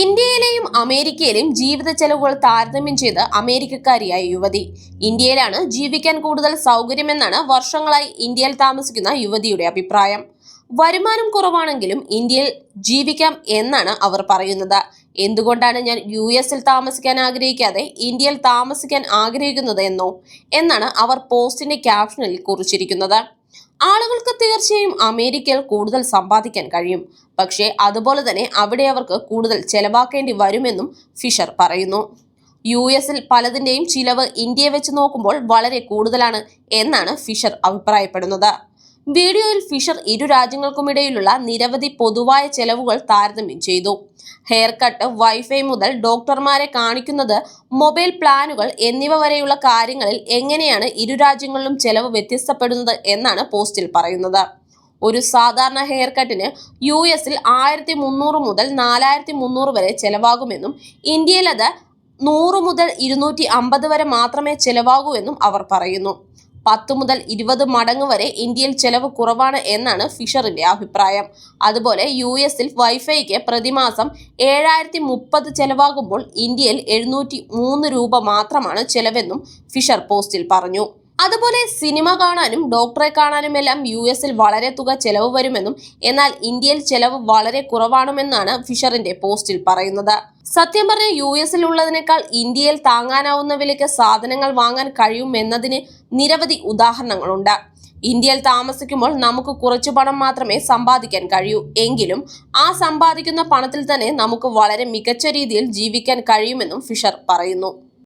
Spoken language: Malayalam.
ഇന്ത്യയിലെയും അമേരിക്കയിലെയും ജീവിത ചെലവുകൾ താരതമ്യം ചെയ്ത് അമേരിക്കക്കാരിയായ യുവതി. ഇന്ത്യയിലാണ് ജീവിക്കാൻ കൂടുതൽ സൗകര്യമെന്നാണ് വർഷങ്ങളായി ഇന്ത്യയിൽ താമസിക്കുന്ന യുവതിയുടെ അഭിപ്രായം. വരുമാനം കുറവാണെങ്കിലും ഇന്ത്യയിൽ ജീവിക്കാം എന്നാണ് അവർ പറയുന്നത്. എന്തുകൊണ്ടാണ് ഞാൻ യു എസിൽ താമസിക്കാൻ ആഗ്രഹിക്കാതെ ഇന്ത്യയിൽ താമസിക്കാൻ ആഗ്രഹിക്കുന്നത് എന്നോ? എന്നാണ് അവർ പോസ്റ്റിന്റെ ക്യാപ്ഷനിൽ കുറിച്ചിരിക്കുന്നത്. ആളുകൾക്ക് തീർച്ചയായും അമേരിക്കയിൽ കൂടുതൽ സമ്പാദിക്കാൻ കഴിയും. പക്ഷേ അതുപോലെ തന്നെ അവിടെ അവർക്ക് കൂടുതൽ ചെലവാക്കേണ്ടി വരുമെന്നും ഫിഷർ പറയുന്നു. യു എസിൽ പലതിന്റെയും ചിലവ് ഇന്ത്യയെ വെച്ച് നോക്കുമ്പോൾ വളരെ കൂടുതലാണ് എന്നാണ് ഫിഷർ അഭിപ്രായപ്പെടുന്നത്. വീഡിയോയിൽ ഫിഷർ ഇരു രാജ്യങ്ങൾക്കുമിടയിലുള്ള നിരവധി പൊതുവായ ചെലവുകൾ താരതമ്യം ചെയ്തു. ഹെയർ കട്ട് വൈഫൈ മുതൽ ഡോക്ടർമാരെ കാണിക്കുന്നത് മൊബൈൽ പ്ലാനുകൾ എന്നിവ വരെയുള്ള കാര്യങ്ങളിൽ എങ്ങനെയാണ് ഇരു രാജ്യങ്ങളിലും ചെലവ് വ്യത്യസ്തപ്പെടുന്നത് എന്നാണ് പോസ്റ്റിൽ പറയുന്നത്. ഒരു സാധാരണ ഹെയർ കട്ടിന് യു എസിൽ ആയിരത്തി മുന്നൂറ് മുതൽ നാലായിരത്തി മുന്നൂറ് വരെ ചെലവാകുമെന്നും ഇന്ത്യയിൽ അത് നൂറ് മുതൽ ഇരുന്നൂറ്റി അമ്പത് വരെ മാത്രമേ ചെലവാകൂ എന്നും അവർ പറയുന്നു. പത്ത് മുതൽ ഇരുപത് മടങ്ങ് വരെ ഇന്ത്യയിൽ ചെലവ് കുറവാണ് എന്നാണ് ഫിഷറിന്റെ അഭിപ്രായം. അതുപോലെ യു എസിൽ വൈഫൈക്ക് പ്രതിമാസം ഏഴായിരത്തി മുപ്പത് ചെലവാകുമ്പോൾ ഇന്ത്യയിൽ എഴുന്നൂറ്റി മൂന്ന് രൂപ മാത്രമാണ് ചെലവെന്നും ഫിഷർ പോസ്റ്റിൽ പറഞ്ഞു. അതുപോലെ സിനിമ കാണാനും ഡോക്ടറെ കാണാനും എല്ലാം യു എസിൽ വളരെ തുക ചെലവ് വരുമെന്നും എന്നാൽ ഇന്ത്യയിൽ ചെലവ് വളരെ കുറവാണുമെന്നാണ് ഫിഷറിന്റെ പോസ്റ്റിൽ പറയുന്നത്. സത്യം പറഞ്ഞ യു എസിൽ ഉള്ളതിനേക്കാൾ ഇന്ത്യയിൽ താങ്ങാനാവുന്ന വിലയ്ക്ക് സാധനങ്ങൾ വാങ്ങാൻ കഴിയുമെന്നതിന് നിരവധി ഉദാഹരണങ്ങളുണ്ട്. ഇന്ത്യയിൽ താമസിക്കുമ്പോൾ നമുക്ക് കുറച്ച് പണം മാത്രമേ സമ്പാദിക്കാൻ കഴിയൂ. എങ്കിലും ആ സമ്പാദിക്കുന്ന പണത്തിൽ തന്നെ നമുക്ക് വളരെ മികച്ച രീതിയിൽ ജീവിക്കാൻ കഴിയുമെന്നും ഫിഷർ പറയുന്നു.